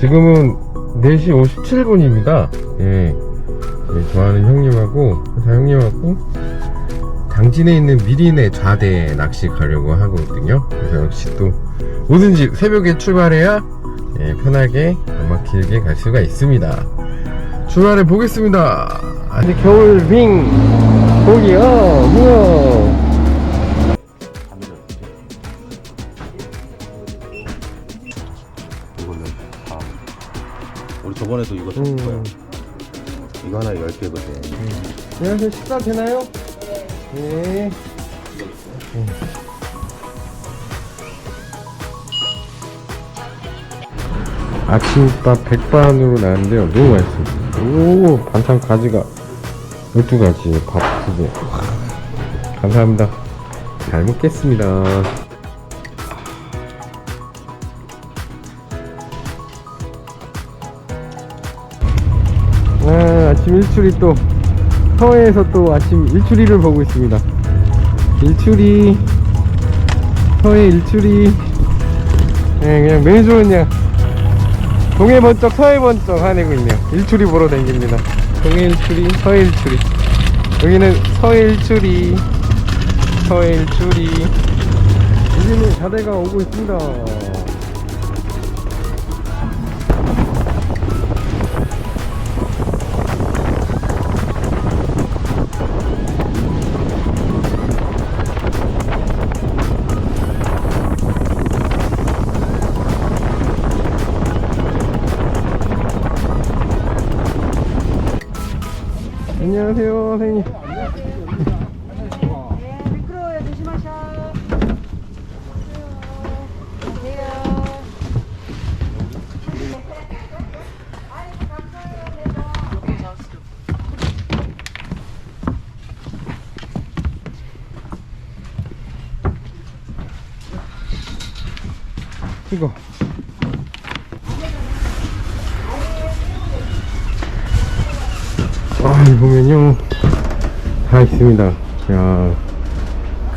지금은 4시 57분입니다. 예. 예, 좋아하는 형님하고, 회사 형님하고, 당진에 있는 미린의 좌대 낚시 가려고 하거든요. 그래서 역시 또, 뭐든지 새벽에 출발해야, 예, 편하게, 아마 길게 갈 수가 있습니다. 출발해 보겠습니다. 아직 겨울 빙! 고기요! 우와! 이거는 다 우리 저번에도 이거 음. 샀어요 이거 하나에 10개거든 안녕하세요. 식사 되나요? 네. 아침밥 백반으로 나왔는데요. 너무 맛있어요. 오, 반찬 가지가 12가지, 밥 2개. 감사합니다. 잘 먹겠습니다. 아, 아침 일출이 또 서해에서 또 아침 일출이를 보고 있습니다. 일출이 서해 일출이 네, 그냥 매주 그냥 동해 번쩍 서해 번쩍 하내고 있네요. 일출이 보러 다닙니다. 동해 일출이 서해 일출이 여기는 서해 일출이 서해 일출이 여기는 자대가 오고 있습니다. 선생님. 이거. 아, 이 보면요. 다 있습니다. 야,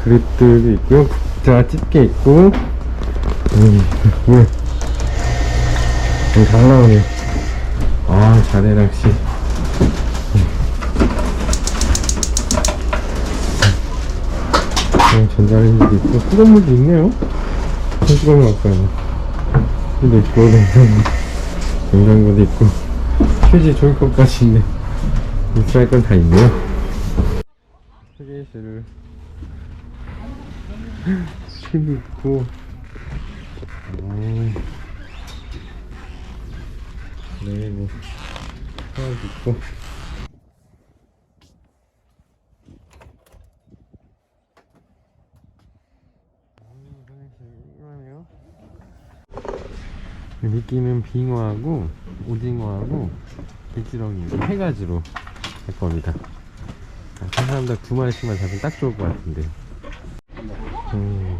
그릇들도 있고요. 국자 집게 있고. 음, 왜? 잘 나오네요. 아, 자대 낚시. 어, 전자레인지도 있고, 뜨거운 물도 있네요. 한시간 가까이. 근데 있고, 냉장고, 냉장고도 있고, 휴지 것까지 있네. 있어야 할건다 있네요. 음. 네, 뭐, 샤워도 있고. 미끼는 빙어하고 오징어하고 길지렁이 세 가지로 할 겁니다. 아, 한 사람당 두 마리씩만 잡으면 딱 좋을 것 같은데. 음.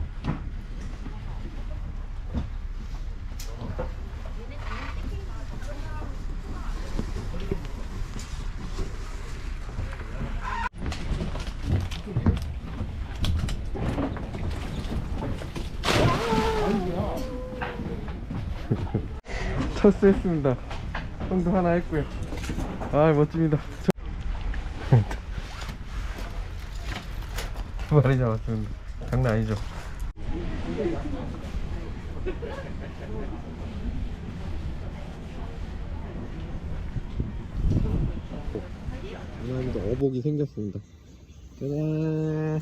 첫수 했습니다. 손도 하나 했고요. 아 멋집니다. 두 마리 잡았습니다. 장난 아니죠? 오늘도 어복이 생겼습니다. 짜잔!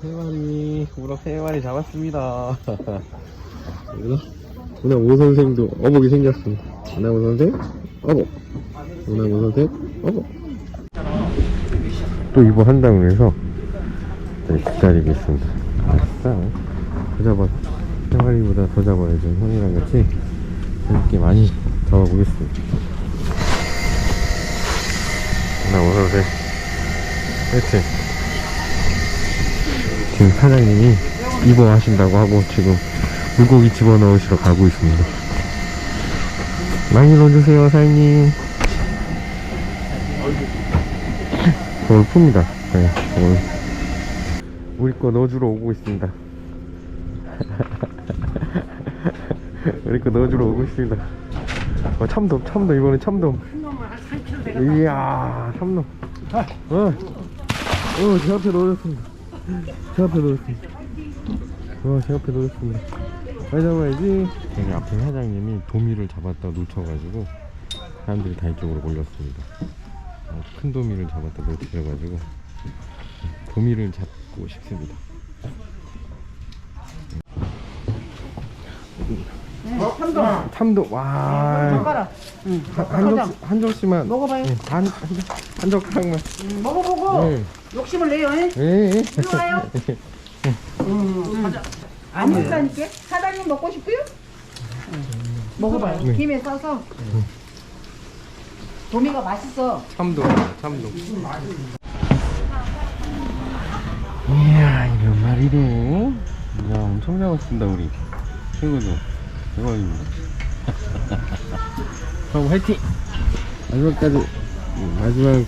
세 마리, 우럭 세 마리 잡았습니다. 오늘, 오늘 오 선생도 어복이 생겼습니다. 오나무 선생, 어복. 오나무 선생, 어복. 또 이거 한다고 해서 네, 기다리겠습니다. 아싸. 더 잡아, 생활이보다 더 잡아야죠. 형이랑 같이 재밌게 많이 잡아보겠습니다. 나 오늘의 세트. 지금 사장님이 입어 하신다고 하고 지금 물고기 집어넣으시러 가고 있습니다. 많이 넣어주세요, 사장님. 골프입니다. 네, 골 우리 거 넣어주러 오고 있습니다. 우리 거 넣어주러 오고 있습니다. 어, 참돔, 참돔, 이번엔 참돔. 이야, 참돔. 어, 어, 제 앞에 넣어줬습니다. 제 앞에 넣어줬습니다. 어, 제 앞에 넣어줬습니다. 빨리 잡아야지. 여기 앞에 사장님이 도미를 잡았다 놓쳐가지고 사람들이 다 이쪽으로 몰렸습니다. 어, 큰 도미를 잡았다 놓쳐가지고 도미를 잡고 싶습니다. 참돔. 참돔, 와. 젓가락. 응. 한, 한, 접시, 한 접시만. 먹어봐요. 예, 한, 한, 한 젓가락만. 음, 먹어보고 예. 욕심을 내요. 예? 예, 예. 이리 와요. 음, 안 먹다니까? 사장님 먹고 싶어요? 먹어봐요. 네. 김에 싸서. 도미가 맛있어. 참돔, 참돔. 이야, 이몇 마리네. 이야, 엄청 잡았습니다, 우리. 친구들. 대박입니다. 그럼 화이팅! 마지막까지, 음, 마지막,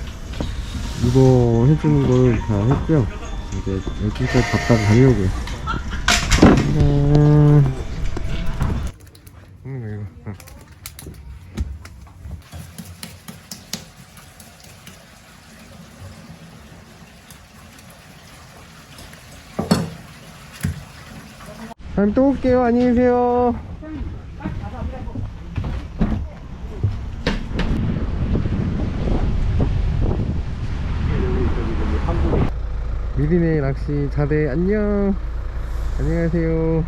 이거 해주는 걸 다 했고요. 이제 12시까지 갔다가 가려고요. 음, 음, 이거. 다음에 또 올게요. 안녕히 계세요. 미리네 낚시 자대 안녕. 안녕하세요.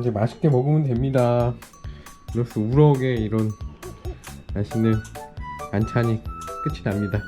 이제 맛있게 먹으면 됩니다. 플러스 우럭에 이런 맛있는 반찬이 끝이 납니다.